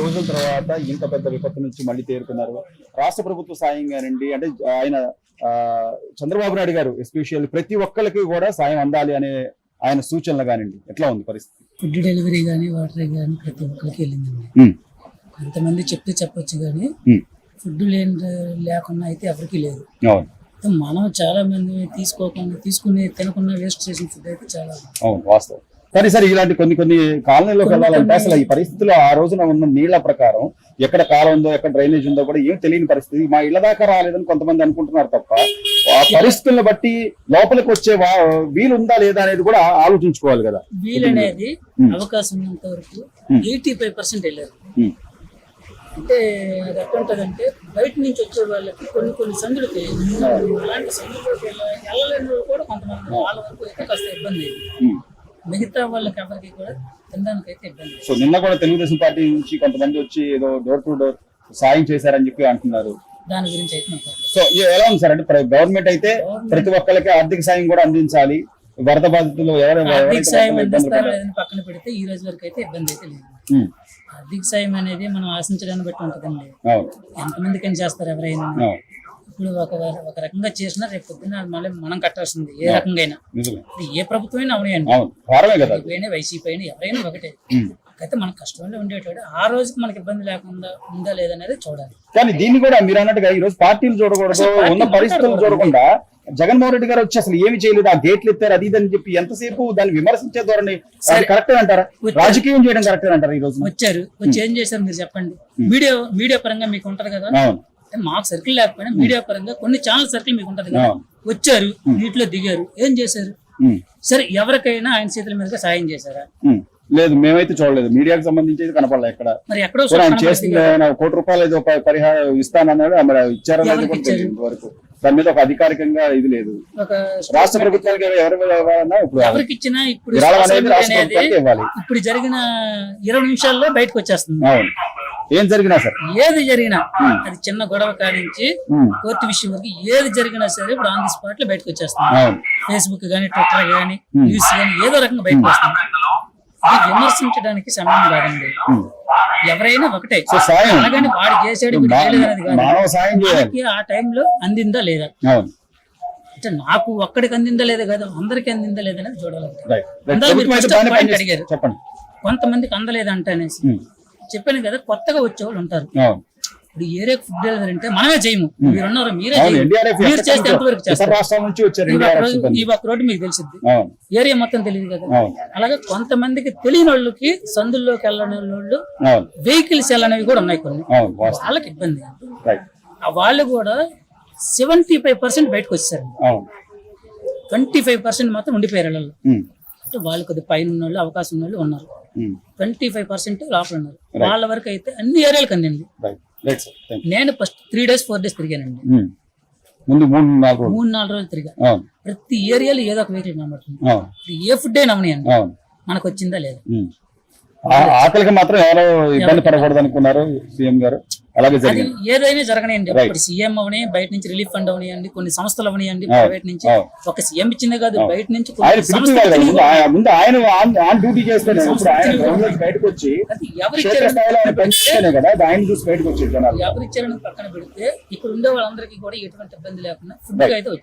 రోజుల తర్వాత ఇంత పెద్ద విపత్తు నుంచి మళ్ళీ తేరుకున్నారు. రాష్ట్ర ప్రభుత్వ సాయం కానివ్వండి అంటే ఆయన చంద్రబాబు నాయుడు గారు ఎస్పెషల్ ప్రతి ఒక్కరికి కూడా సాయం అందాలి అనే ఆయన సూచనలు కానివ్వండి. ఎట్లా ఉంది పరిస్థితి? ఫుడ్ డెలివరీ కానీ వాటర్ కానీ ప్రతి ఒక్కరికి వెళ్ళిందండి. కొంతమంది చెప్తే చెప్పొచ్చు కానీ ఫుడ్ లేని లేకుండా అయితే ఎవరికి లేదు. మనం చాలా మంది తీసుకోకుండా తీసుకుని తినకుండా వేస్ట్ చేసిన ఫుడ్ అయితే చాలా. అవును వాస్తవం. కానీ సరే ఇలాంటి కొన్ని కొన్ని కాలనీలోకి వెళ్ళాలంటే అసలు ఈ పరిస్థితిలో ఆ రోజున ఉన్న నీళ్ళ ప్రకారం ఎక్కడ కాలం ఉందో ఎక్కడ డ్రైనేజ్ ఉందో కూడా ఏం తెలియని పరిస్థితి మా ఇళ్ళ దాకా రాలేదని కొంతమంది అనుకుంటున్నారు తప్ప ఆ పరిస్థితులను బట్టి లోపలికి వచ్చే వీలు ఉందా లేదా అనేది కూడా ఆలోచించుకోవాలి కదా వీలనేది ఉమ్. అవకాశం ఉన్నంత వరకు. ఎయిటీ ఫైవ్ పర్సెంట్ వెళ్ళారు అంటే అది ఎట్లా ఉంటుందంటే బయట నుంచి వచ్చే వాళ్ళకి కొన్ని కొన్ని సందులకి అలాంటి వెళ్ళ- వెళ్ళలేని వాళ్ళు కూడా కొంతమంది వాళ్ళ వరకు అయితే కాస్త ఇబ్బంది అయింది. మిగతా వాళ్ళకి ఎవరికి కూడా తినడానికి అయితే ఇబ్బంది. సో నిన్న కూడా తెలుగుదేశం పార్టీ నుంచి కొంతమంది వచ్చి ఏదో డోర్ టు డోర్ సాయం చేశారని చెప్పి అంటున్నారు. దాని గురించి అయితే నాకు తెలియదు. సో ఎలా ఉంది సార్? అంటే ప్ర- గవర్నమెంట్ అయితే ప్రతి ఒక్కరికి ఆర్థిక సాయం కూడా అందించాలి. వరద బాధితులు ఎవరు ఆర్థిక ఎవరైతే సాయం అందిస్తారో పడ్డారో. లేదని పక్కన పెడితే ఈ రోజు వరకు అయితే ఇబ్బంది అయితే లేదు. ఉమ్, ఆర్థిక సాయం అనేది మనం ఆశించడాన్ని బట్టి ఉంటుందండి. అవును. ఎంతమందికని చేస్తారు ఎవరైనా. అవును. ఇప్పుడు ఒక ఒక రకంగా చేసినా రేపు పొద్దున్న అది మళ్ళీ మనం కట్టాల్సింది ఏ రకంగా ఏ ప్రభుత్వమైనా అవును వైసీపీ అయినా ఎవరైనా ఒకటే. అయితే మనకు కష్టంలో ఉండేటోడు ఆ రోజుకి మనకి ఇబ్బంది లేకుండా ఉందా లేదనేది చూడాలి. కానీ దీన్ని కూడా మీరు అన్నట్టుగా ఈ రోజు పార్టీలు చూడకూడదు ఉన్న పరిస్థితులు. చూడకుండా జగన్మోహన్ రెడ్డి గారు వచ్చి అసలు ఏమి చేయలేదు ఆ గేట్లు ఎత్తారు అది ఇది అని చెప్పి ఎంతసేపు దాన్ని విమర్శించే ధోరణి. కరెక్ట్ అంటారా. రాజకీయం చేయడం కరెక్ట్ అంటారా ఈ రోజు వచ్చారు. వచ్చి ఏం చేశారు మీరు చెప్పండి. మీడియా మీడియా పరంగా మీకు ఉంటది కదా? మాకు సర్కిల్ లేకపోయినా మీడియా పరంగా కొన్ని ఛానల్ సర్కిల్ మీకు ఉంటది కదా. వచ్చారు నీటిలో దిగారు ఏం చేశారు? సరే ఎవరికైనా ఆయన చేతుల మీదుగా సాయం చేశారా. లేదు మేమైతే చూడలేదు. మీడియాకి సంబంధించి కనపడలే ఎక్కడ. మరి ఎక్కడో చేస్తుంది కోటి రూపాయలు ఏదో పరిహారం ఇస్తానన్నాడు. మరి ఇచ్చారో ఇంతవరకు. దాని మీద ఒక అధికారికంగా ఇది లేదు. రాష్ట్ర ప్రభుత్వానికి ఇప్పుడు ఎవరికి ఇచ్చినా ఇప్పుడు ఇప్పుడు జరిగిన ఇరవై నిమిషాల్లో బయటకు వచ్చేస్తుంది. అవును. ఏం జరిగినా సార్. ఏది జరిగినా అది చిన్న గొడవ కానించి కోర్టు విషయం వరకు ఏది జరిగినా సరే ఇప్పుడు ఆన్ ది స్పాట్లో బయటకు వచ్చేస్తుంది. అవును. ఫేస్బుక్ గానీ ట్విట్టర్ గానీ న్యూస్ గానీ ఏదో రకంగా బయటకు వస్తుంది. ఇది విమర్శించడానికి సమయం కాదండి. ఎవరైనా ఒకటే. అలాగని వాడు చేసాడు మనకి ఆ టైంలో అందిందా లేదా? అంటే నాకు ఒక్కడికి అందిందా లేదా కాదు అందరికి అందిందా లేదా అనేది చూడాలి. అడిగారు. కొంతమందికి అందలేదంట అనేసి చెప్పాను కదా కొత్తగా వచ్చేవాళ్ళు ఉంటారు. అవును ఇప్పుడు ఏరియాకి ఫుడ్ డెలివరీ అంటే మనమే చేయము. మీరు ఉన్నారు మీరే చేస్తే ఎంతవరకు చేస్తారు? ఈ ఒక్క రోడ్డు మీకు తెలిసింది ఏరియా మొత్తం తెలియదు కదా. అలాగే కొంతమందికి తెలియని వాళ్ళకి సందుల్లోకి వెళ్ళని వాళ్ళు వెహికల్స్ వెళ్ళనివి కూడా ఉన్నాయి కొన్ని. వాళ్ళకి ఇబ్బంది వాళ్ళు కూడా సెవెంటీ ఫైవ్ పర్సెంట్ బయటకు వచ్చారు ట్వంటీ ఫైవ్ పర్సెంట్ మాత్రం ఉండిపోయారు ఉమ్, అంటే వాళ్ళు కొద్ది పైన ఉన్న వాళ్ళు అవకాశం ఉన్న వాళ్ళు ఉన్నారు. ట్వంటీ ఫైవ్ పర్సెంట్ లోపల ఉన్నారు. వాళ్ళ వరకు అయితే అన్ని ఏరియాలకు అందింది. నేను first three days four days తిరిగానండి. ఉమ్. ముందు మూడు నాలుగు రోజులు. మూడు నాలుగు రోజులు తిరిగా. ప్రతి ఏరియాలో ఏదో ఒక వెహికల్ కనబడుతుంది. ఏ ఫుడ్ అయినా అవును. మనకు వచ్చిందా లేదా. ఆ- ఆకలికి మాత్రం ఎవరో ఇబ్బంది పడకూడదు అనుకున్నారు సీఎం గారు. అలాగే జరిగింది. ఏదైనా జరగనియండి. ఇప్పుడు సీఎం అవని బయట నుంచి రిలీఫ్ ఫండ్ అవనియండి కొన్ని సంస్థలు అవనియండి ప్రైవేట్ నుంచి. ఒక సీఎం ఇచ్చిందే కాదు బయట నుంచి. ముందు ఆయన- ఆన్ డ్యూటీ చేస్తేనే ఇప్పుడు ఆయన బయటకు వచ్చి కదా ఆయన చూసి బయటకు ఎవరు ఇచ్చారని పక్కన పెడితే ఇక్కడ ఉండే వాళ్ళందరికీ కూడా ఎటువంటి ఇబ్బంది లేకుండా ఫుడ్ అయితే వచ్చింది.